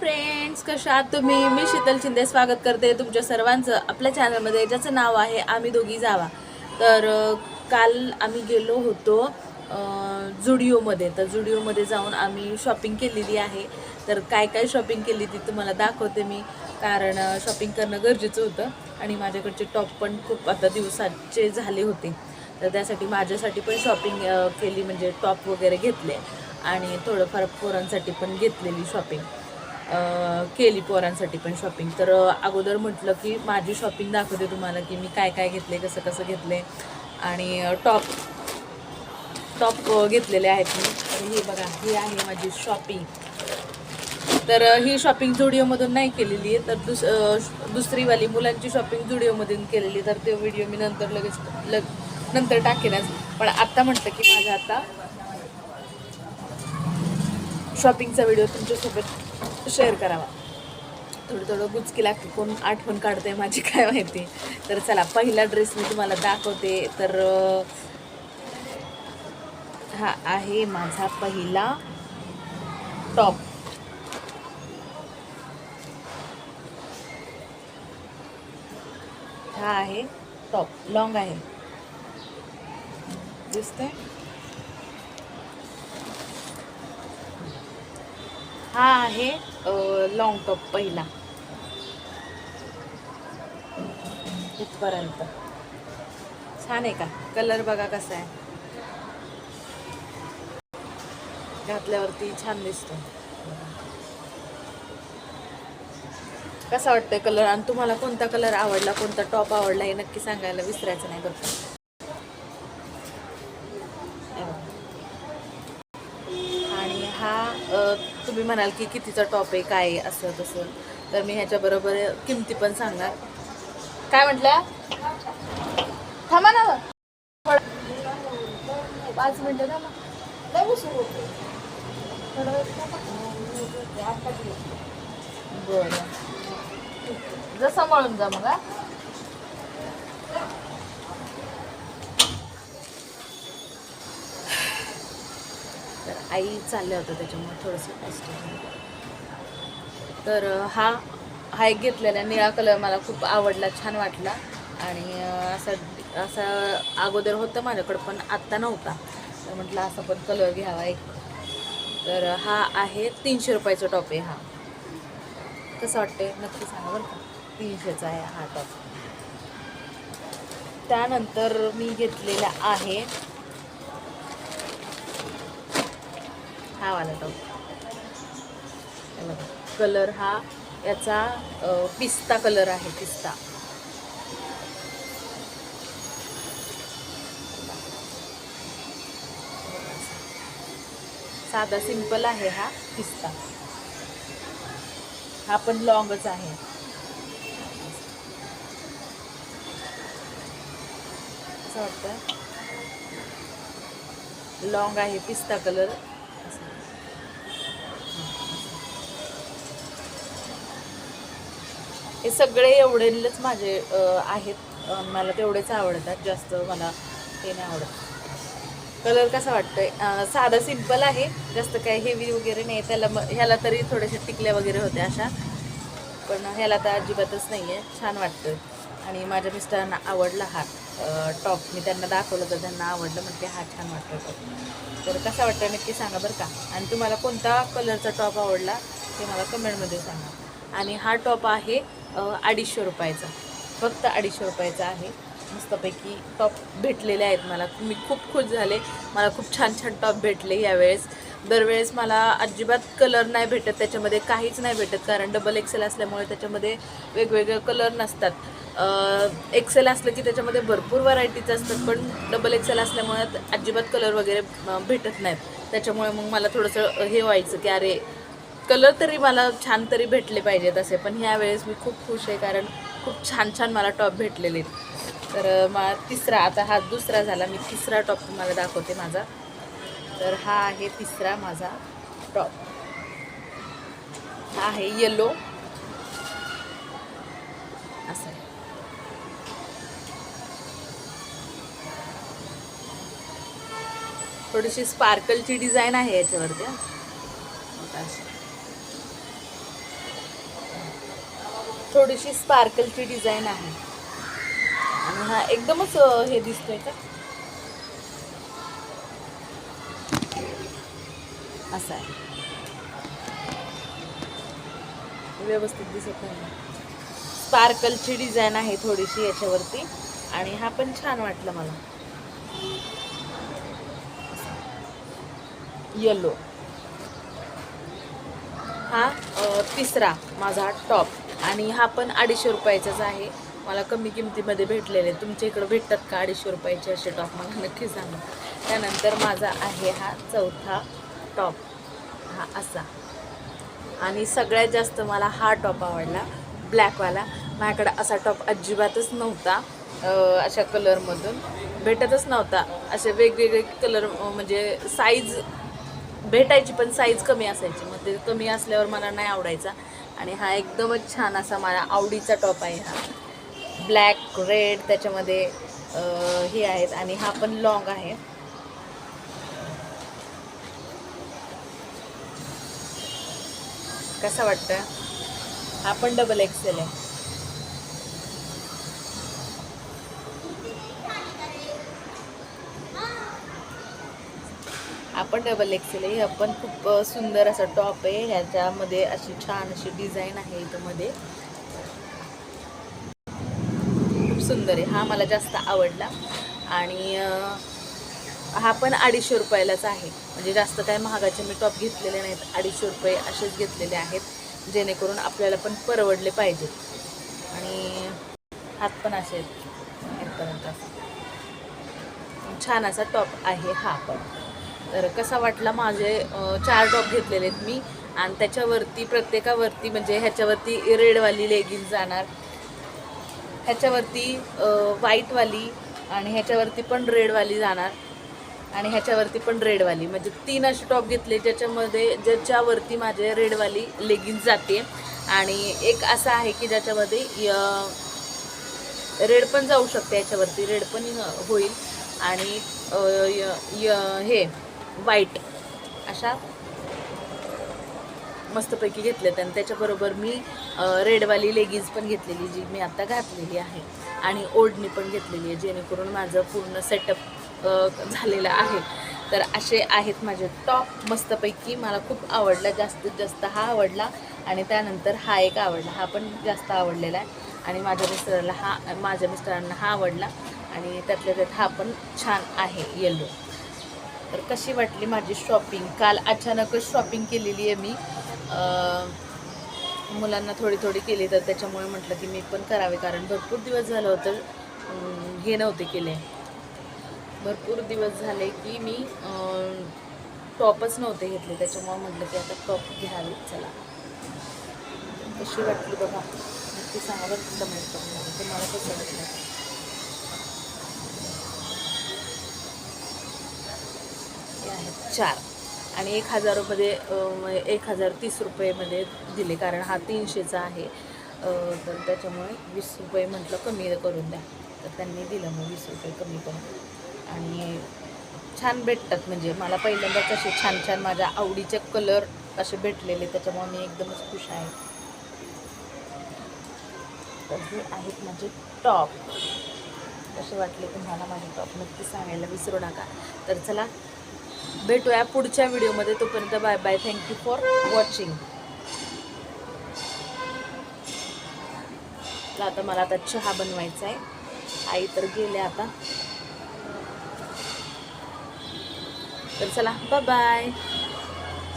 Friends कशा आहात तुम्ही? मी शीतल शिंदे स्वागत करते तुमच्या सर्वांचं आपल्या चॅनलमध्ये ज्याचं नाव आहे आम्ही दोघी जावा. तर काल आम्ही गेलो होतो जुडिओमध्ये. तर जुडिओमध्ये जाऊन आम्ही शॉपिंग केलेली आहे. तर काय काय शॉपिंग केली ती तुम्हाला दाखवते मी कारण शॉपिंग करणं गरजेचं होतं आणि माझ्याकडचे टॉप पण खूप आता दिवसाचे झाले होते. तर त्यासाठी माझ्यासाठी पण शॉपिंग केली म्हणजे टॉप वगैरे घेतले आणि थोडंफार पोरांसाठी पण घेतलेली शॉपिंग केली पोरांसाठी पण शॉपिंग तर अगोदर म्हटलं की माझी शॉपिंग दाखवते तुम्हाला की मी काय काय घेतले कसं कसं घेतले आणि टॉप टॉप घेतलेले आहेत मी. हे बघा ही आहे माझी शॉपिंग तर ही शॉपिंग जुडिओमधून नाही केलेली आहे. तर दुस दुसरीवाली मुलांची शॉपिंग जुडिओमधून केलेली तर ते व्हिडिओ मी नंतर लगेच लग नंतर टाकेनच पण आत्ता म्हटलं की माझा आता शॉपिंगचा व्हिडिओ तुमच्यासोबत शेअर करावा. थोडं थोडं गुचकी लागते कोण आठवण काढते माझी काय माहिती. तर चला पहिला ड्रेस मी तुम्हाला दाखवते. तर हा आहे माझा पहिला टॉप हा आहे टॉप लॉंग आहे. दिसतंय? हा आहे लॉंग टॉप पहिला. इथपर्यंत. छान आहे का? कलर बघा कसा आहे. घातल्यावरती छान दिसतो. कसा वाटतोय कलर आणि तुम्हाला कोणता कलर आवडला कोणता टॉप आवडला हे नक्की सांगायला विसरायचं नाही बरं का. हे बघा. आणि हा अ, तुम्ही म्हणाल की कितीचा टॉप आहे काय असं तसं. तर मी ह्याच्याबरोबर किमती पण सांगणार. काय म्हटल्या थांबा ना पाच मिनटं थांबा. बरं. जसं मळून जा मग आई चालल्या होत्या त्याच्यामुळे थोडंसं कष्ट तर हा हा एक घेतलेला निळा कलर मला खूप आवडला छान वाटला. आणि असा असा अगोदर होतं माझ्याकडं पण आत्ता नव्हता. तर म्हटलं असा पण कलर घ्यावा एक. तर हा आहे तीनशे रुपयाचा टॉप आहे हा. कसं वाटते नक्की सांगा बरं का. तीनशेचा आहे हा टॉप त्यानंतर मी घेतलेला आहे हा वाला टॉप बघा. कलर हा याचा पिस्ता कलर आहे पिस्ता. साधा सिंपल आहे हा पिस्ता. हा पण लॉंगच आहे. असं वाटतं लॉंग आहे पिस्ता कलर असं हे सगळे एवढेच माझे आहेत. मला तेवढेच आवडतात. जास्त मला ते नाही आवडत. कलर कसा वाटतोय? साधा सिंपल आहे. जास्त काय हेवी वगैरे नाही. त्याला मग ह्याला तरी थोड्याशा टिकल्या वगैरे होत्या अशा. पण ह्याला तर अजिबातच नाही आहे छान वाटतं आणि माझ्या मिस्टरांना आवडला हा टॉप मी त्यांना दाखवलं तर त्यांना आवडलं. म्हणते हा छान वाटतो टॉप तर कसा वाटतोय नक्की सांगा बरं का? आणि तुम्हाला कोणता कलरचा टॉप आवडला ते मला कमेंटमध्ये सांगा. आणि हा टॉप आहे अडीचशे रुपयाचा. फक्त अडीचशे रुपयाचा आहे. मस्तपैकी टॉप भेटलेले आहेत मला. मी खूप खुश झाले. मला खूप छान छान टॉप भेटले यावेळेस. दरवेळेस मला अजिबात कलर नाही भेटत. त्याच्यामध्ये काहीच नाही भेटत. कारण डबल एक्सेल असल्यामुळे त्याच्यामध्ये वेगवेगळे कलर नसतात. एक्सेल असलं की त्याच्यामध्ये भरपूर व्हरायटीज असतात. पण डबल एक्सेल असल्यामुळे अजिबात कलर वगैरे भेटत नाहीत. त्याच्यामुळे मग मला थोडंसं हे व्हायचं की अरे कलर तरी मला छान तरी भेटले पाहिजेत असे पण ह्या वेळेस मी खूप खुश आहे कारण खूप छान छान मला टॉप भेटलेले आहेत. तर मला तिसरा आता हा दुसरा झाला मी तिसरा टॉप तुम्हाला दाखवते माझा. तर हा आहे तिसरा माझा टॉप. हा आहे येलो असं थोडीशी स्पार्कलची डिझाईन आहे याच्यावरती थोडीशी स्पार्कलची डिझाईन आहे. आणि हा एकदमच हे दिसतोय का? असा आहे. व्यवस्थित दिसत नाही. स्पार्कलची डिझाईन आहे थोडीशी याच्यावरती. आणि हा पण छान वाटला मला. येलो हा तिसरा माझा टॉप आणि हा पण अडीचशे रुपयाचाच आहे. मला कमी किमतीमध्ये भेटलेले. तुमच्या इकडं भेटतात का अडीचशे रुपयाचे असे टॉप? मला नक्की सांगा. त्यानंतर माझा आहे हा चौथा टॉप. हा असा. आणि सगळ्यात जास्त मला हा टॉप आवडला. ब्लॅकवाला. माझ्याकडे असा टॉप अजिबातच नव्हता. अशा कलरमधून. भेटतच नव्हता. असे वेगवेगळे कलर म्हणजे साईज भेटायची पण साईज कमी असायची. मग ते कमी असल्यावर मला नाही आवडायचा. आणि हा एकदमच छान असा माझा आवडीचा टॉप आहे हा. ब्लॅक रेड त्याच्यामध्ये हे आहेत आणि हा पण लॉंग आहे. कसा वाटतं हा पण डबल एक्सेल आहे. पण डबल एक्सेल आहे. पण खूप सुंदर असा टॉप आहे. ह्याच्यामध्ये अशी छान अशी डिझाईन आहे इथंमध्ये. खूप सुंदर आहे. हा मला जास्त आवडला. आणि हा पण अडीचशे रुपयालाच आहे. म्हणजे जास्त काय महागाचे मी टॉप घेतलेले नाहीत. अडीचशे रुपये असेच घेतलेले आहेत. जेणेकरून आपल्याला पण परवडले पाहिजे. आणि हात पण असे आहेत. इथपर्यंत. छान असा टॉप आहे हा पण. तर कसा वाटला माझे चार टॉप घेतलेले आहेत मी. आणि त्याच्यावरती प्रत्येकावरती म्हणजे ह्याच्यावरती रेडवाली लेगिन्स जाणार. ह्याच्यावरती व्हाईटवाली आणि ह्याच्यावरती पण रेडवाली जाणार. आणि ह्याच्यावरती पण रेडवाली. म्हणजे तीन असे टॉप घेतले ज्याच्यामध्ये ज्याच्यावरती माझे रेडवाली लेगिन्स जाते. आणि एक असं आहे की ज्याच्यामध्ये रेड पण जाऊ शकते याच्यावरती. रेड पण होईल. आणि य- य- हे वाईट. अशा मस्तपैकी घेतलेत आणि त्याच्याबरोबर मी रेडवाली लेगिन्स पण घेतलेली जी मी आता घातलेली आहे. आणि ओढणी पण घेतलेली आहे जेणेकरून माझं पूर्ण सेटअप झालेलं आहे. तर असे आहेत माझे टॉप मस्तपैकी. मला खूप आवडला जास्तीत जास्त हा आवडला आणि त्यानंतर हा एक आवडला. हा पण जास्त आवडलेला आहे. आणि माझ्या मिस्टरांना हा माझ्या मिस्टरांना हा आवडला आणि त्यातल्या त्यात हा पण छान आहे येलो तर कशी वाटली माझी शॉपिंग काल अचानकच शॉपिंग केलेली आहे मी. मुलांना थोडी थोडी केली तर त्याच्यामुळे म्हटलं की मी पण करावे कारण भरपूर दिवस झालं होतं हे नव्हते केले. भरपूर दिवस झाले की मी टॉपच नव्हते घेतले त्याच्यामुळे म्हटलं की आता टॉप घ्यावे चला. कशी वाटली बघा. नक्की सांगा बरं कमेंट करून कसं वाटलं हे आहेत चार. आणि एक हजारमध्ये एक हजार तीस रुपयेमध्ये दिले कारण हा तीनशेचा आहे. तर त्याच्यामुळे वीस रुपये म्हटलं कमी करून द्या. तर त्यांनी दिलं मग वीस रुपये कमी करून. आणि छान भेटतात म्हणजे मला पहिल्यांदाच असे छान छान माझ्या आवडीचे कलर असे भेटलेले त्याच्यामुळे मी एकदमच खुश आहे. तर हे आहेत माझे टॉप. कसे वाटले तुम्हाला माझे टॉप? नक्की सांगायला विसरू नका. तर चला भेटूया पुढच्या व्हिडिओमध्ये. तोपर्यंत bye bye thank you for watching आता मला आता चहा बनवायचा आहे. आई तर गेले आता. तर चला बाय बाय